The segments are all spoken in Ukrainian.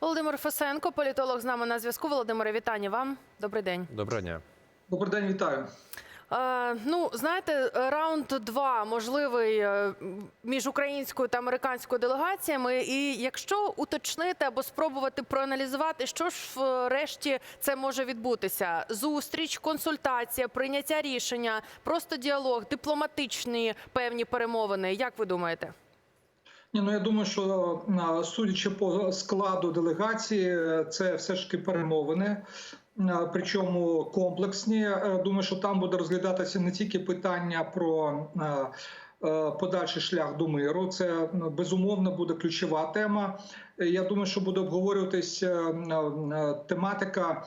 Володимир Фесенко, політолог з нами на зв'язку. Володимире, вітання вам. Добрий день. Доброго дня. Добрий день, вітаю. Е, ну, знаєте, раунд 2 можливий е, між українською та американською делегаціями. І якщо уточнити або спробувати проаналізувати, що ж врешті це може відбутися: зустріч, консультація, прийняття рішення, просто діалог, дипломатичні певні перемовини. Як ви думаєте? Ні, ну я думаю, що судячи по складу делегації, це все ж таки перемовини. Причому комплексні. Е, Думаю, що там буде розглядатися не тільки питання про е, подальший шлях до миру. Це безумовно буде ключова тема. Е, Я думаю, що буде обговорюватись тематика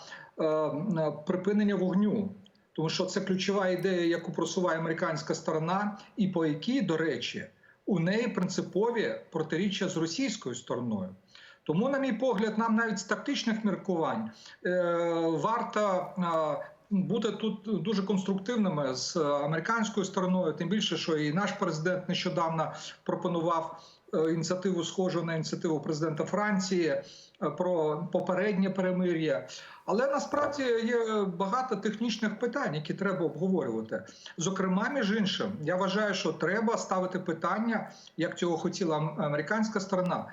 припинення вогню. Тому що це ключова ідея, яку просуває американська сторона, і по якій, до речі, у неї принципові протиріччя з російською стороною. Тому, на мій погляд, нам навіть з тактичних міркувань е, варто е, бути тут дуже конструктивними з американською стороною, тим більше, що і наш президент нещодавно пропонував ініціативу схожу на ініціативу президента Франції е, про попереднє перемир'я. Але насправді є багато технічних питань, які треба обговорювати. Зокрема, між іншим, я вважаю, що треба ставити питання, як цього хотіла американська сторона.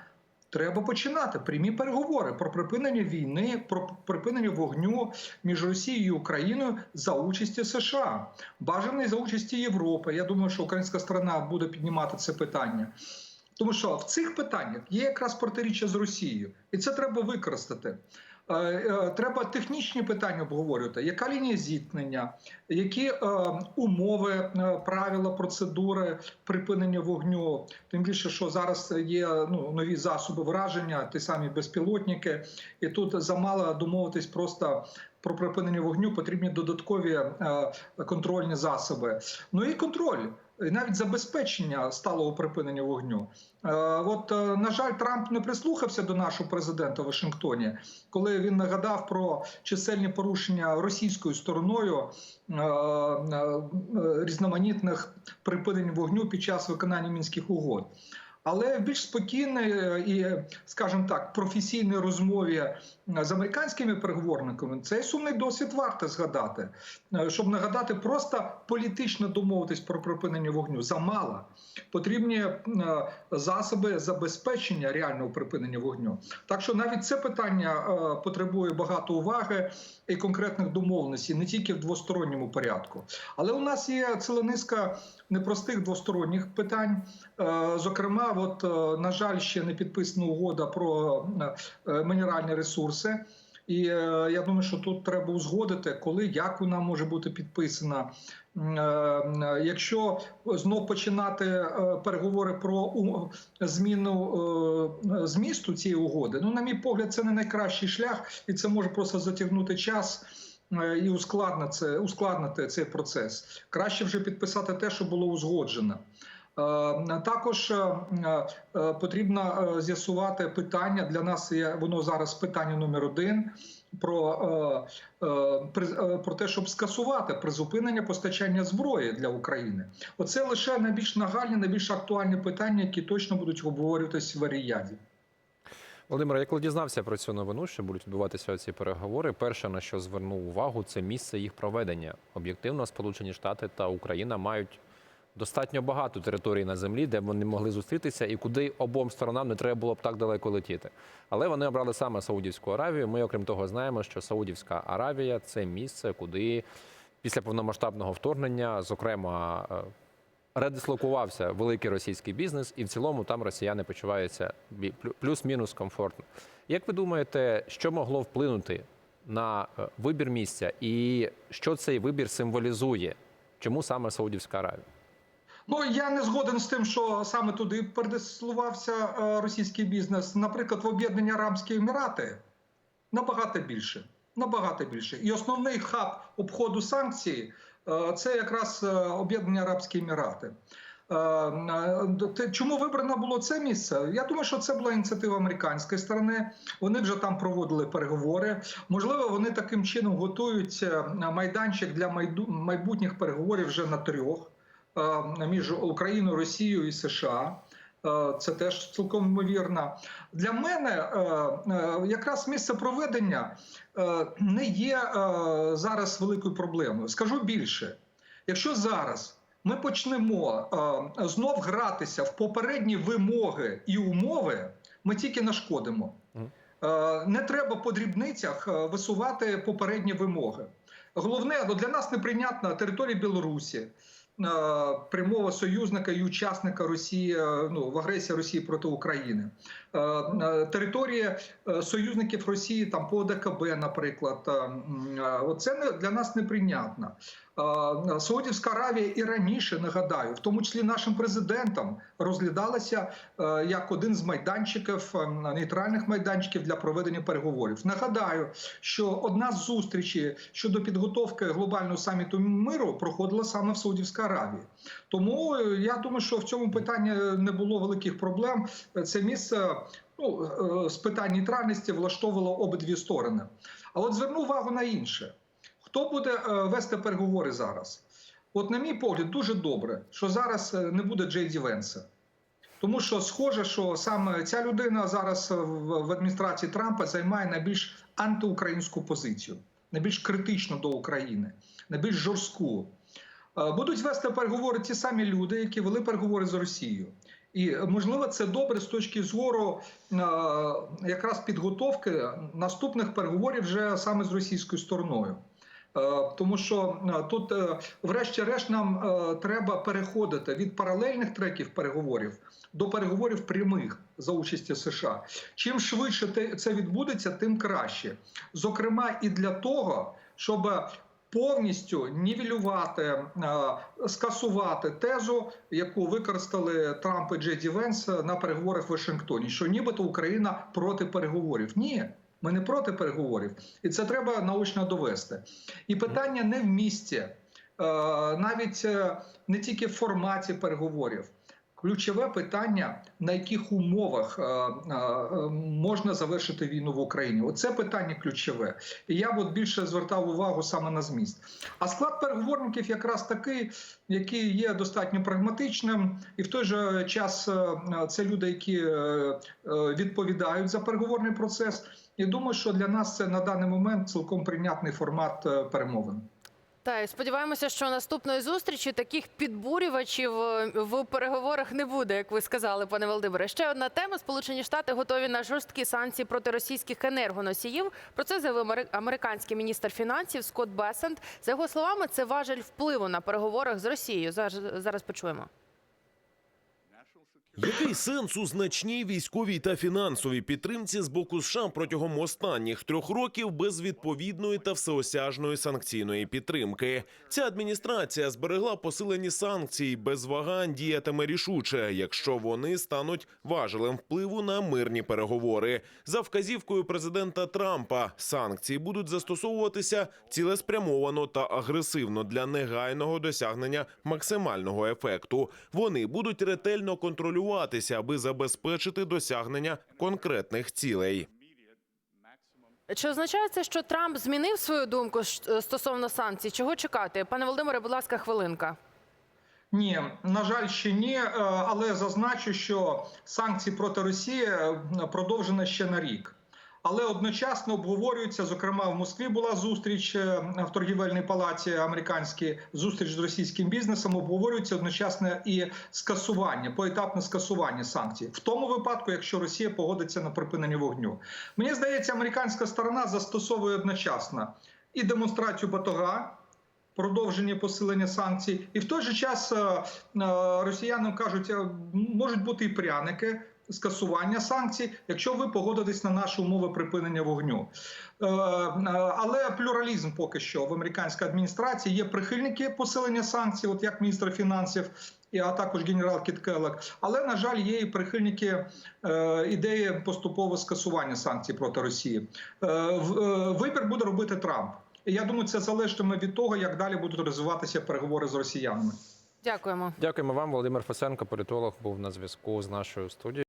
Треба починати прямі переговори про припинення війни, про припинення вогню між Росією і Україною за участі США, бажаний за участі Європи. Я думаю, що українська сторона буде піднімати це питання. Тому що в цих питаннях є якраз протиріччя з Росією, і це треба використати. Е, е, Треба технічні питання обговорювати, яка лінія зіткнення, які е, умови, правила, процедури припинення вогню. Тим більше, що зараз є ну, нові засоби враження, ті самі безпілотники, і тут замало домовитись просто про припинення вогню, потрібні додаткові е, контрольні засоби. Ну і контроль. І навіть забезпечення сталого припинення вогню. Е, От, е, на жаль, Трамп не прислухався до нашого президента в Вашингтоні, коли він нагадав про чисельні порушення російською стороною різноманітних припинень вогню під час виконання мінських угод. Але в більш спокійній е, і, скажімо так, професійній розмові е, з американськими переговорниками цей сумний досвід варто згадати, Е, щоб нагадати, просто політично домовитись про припинення вогню замало. Потрібні засоби забезпечення реального припинення вогню. Так що навіть це питання потребує багато уваги і конкретних домовленостей, не тільки в двосторонньому порядку. Але у нас є ціла низка непростих двосторонніх питань. Зокрема, от, е, на жаль, ще не підписана угода про е, мінеральні ресурси. І е, я думаю, що тут треба узгодити, коли як вона може бути підписана. Е, е, Якщо знов починати е, переговори про зміну е, змісту цієї угоди, ну, на мій погляд, це не найкращий шлях, і це може просто затягнути час. е, І ускладнити, ускладнити цей процес. Краще вже підписати те, що було узгоджено. Е, Також е, е, потрібно з'ясувати питання для нас. Є воно зараз питання номер один про, про те, щоб скасувати призупинення постачання зброї для України. Оце лише найбільш нагальні, найбільш актуальні питання, які точно будуть обговорюватись в Аріяді. Володимире, я коли дізнався про цю новину, що будуть відбуватися ці переговори, перше на що звернув увагу, це місце їх проведення. Об'єктивно, Сполучені Штати та Україна мають достатньо багато територій на землі, де вони могли зустрітися, і куди обом сторонам не треба було б так далеко летіти. Але вони обрали саме Саудівську Аравію. Ми, окрім того, знаємо, що Саудівська Аравія це місце, куди після повномасштабного вторгнення, зокрема. е, редислокувався великий російський бізнес, і в цілому там росіяни почуваються плюс-мінус комфортно. Як ви думаєте, що могло вплинути на е, вибір місця, і що цей вибір символізує? Чому саме Саудівська Аравія? Ну я не згоден з тим, що саме туди передислувався е, російський бізнес. Наприклад, в Об'єднані Арабські Емірати набагато більше. Набагато більше. І основний хаб обходу санкцій е, це якраз е, Об'єднані Арабські Емірати. Чому вибрано було це місце? Я думаю, що це була ініціатива американської сторони. Вони вже там проводили переговори. Можливо, вони таким чином готують майданчик для майбутніх переговорів вже на трьох між Україною, Росією і США. Е, Це теж цілком ймовірно. Для мене е, е, якраз місце проведення е, не є е, зараз великою проблемою. Скажу більше, якщо зараз ми почнемо е, знов гратися в попередні вимоги і умови, ми тільки нашкодимо. Е, Не треба по дрібницях е, висувати попередні вимоги. Головне, ну, для нас неприйнятна територія Білорусі, е, прямого союзника і учасника Росії е, ну, в агресії Росії проти України, Е, е, територія е, союзників Росії там по ОДКБ, наприклад, е, е, оце для нас неприйнятно. Е, Саудівська Аравія і раніше нагадаю, в тому числі нашим президентом розглядалася е, як один з майданчиків е, нейтральних майданчиків для проведення переговорів. Нагадаю, що одна з зустрічей щодо підготовки глобального саміту миру проходила саме в Саудівській. Тому е, я думаю, що в цьому питанні не було великих проблем. Це місце ну, е, з питань нейтральності влаштовувало обидві сторони. А от зверну увагу на інше. Хто буде е, вести переговори зараз? От, на мій погляд, дуже добре, що зараз е, не буде Джей Ді Венса. Тому що схоже, що саме ця людина зараз в адміністрації Трампа займає найбільш антиукраїнську позицію, найбільш критичну до України, найбільш жорстку. Будуть вести переговори ті самі люди, які вели переговори з Росією. І можливо, це добре з точки зору якраз підготовки наступних переговорів вже саме з російською стороною. Тому що тут, е, врешті-решт, нам е, треба переходити від паралельних треків переговорів до переговорів прямих за участі США. Чим швидше це відбудеться, тим краще. Зокрема, і для того, щоб повністю нівелювати, е, скасувати тезу, яку використали Трамп і Джеді Венс на переговорах в Вашингтоні, що нібито Україна проти переговорів. Ні. Ми не проти переговорів, і це треба научно довести. І питання не в місці, е, навіть е, не тільки в форматі переговорів. Ключове питання, на яких умовах е, е, можна завершити війну в Україні. Оце питання ключове. І я б от більше звертав увагу саме на зміст. А склад переговорників якраз такий, який є достатньо прагматичним, і в той же час е, це люди, які е, е, відповідають за переговорний процес. І думаю, що для нас це на даний момент цілком прийнятний формат е, перемовин. Та і сподіваємося, що наступної зустрічі таких підбурювачів е, в переговорах не буде, як ви сказали, пане Володимире. Ще одна тема: Сполучені Штати готові на жорсткі санкції проти російських енергоносіїв. Про це заявив американський міністр фінансів Скотт Бесент. За його словами, це важель впливу на переговорах з Росією. Зараз, зараз почуємо. Який сенс у значній військовій та фінансовій підтримці з боку США протягом останніх трьох років без відповідної та всеосяжної санкційної підтримки? Ця адміністрація зберегла посилені санкції без вагань діятиме рішуче, якщо вони стануть важелем впливу на мирні переговори. За вказівкою президента Трампа санкції будуть застосовуватися цілеспрямовано та агресивно для негайного досягнення максимального ефекту. Вони будуть ретельно контролюватися, аби забезпечити досягнення конкретних цілей. Чи означає це, що Трамп змінив свою думку стосовно санкцій? Чого чекати? Пане Володимире, будь ласка, хвилинка. Ні, на жаль, ще ні. е, Але зазначу, що санкції проти Росії е, продовжені ще на рік. Але одночасно обговорюється, зокрема в Москві була зустріч е, в торгівельній палаці американській, зустріч з російським бізнесом. Обговорюється одночасно і скасування, поетапне скасування санкцій, в тому випадку, якщо Росія погодиться на припинення вогню. Мені здається, американська сторона застосовує одночасно і демонстрацію батога продовження посилення санкцій, і в той же час е, е, росіянам кажуть, можуть бути і пряники. Скасування санкцій, якщо ви погодитесь на наші умови припинення вогню, Е, е, але плюралізм поки що в американській адміністрації є прихильники посилення санкцій, от як міністр фінансів, і а також генерал Кіт. Але на жаль, є і прихильники е, ідеї поступового скасування санкцій проти Росії. Е, е, вибір буде робити Трамп. І я думаю, це залежатиме від того, як далі будуть розвиватися переговори з росіянами. Дякуємо. Дякуємо вам. Володимир Фасенко, політолог, був на зв'язку з нашою студією.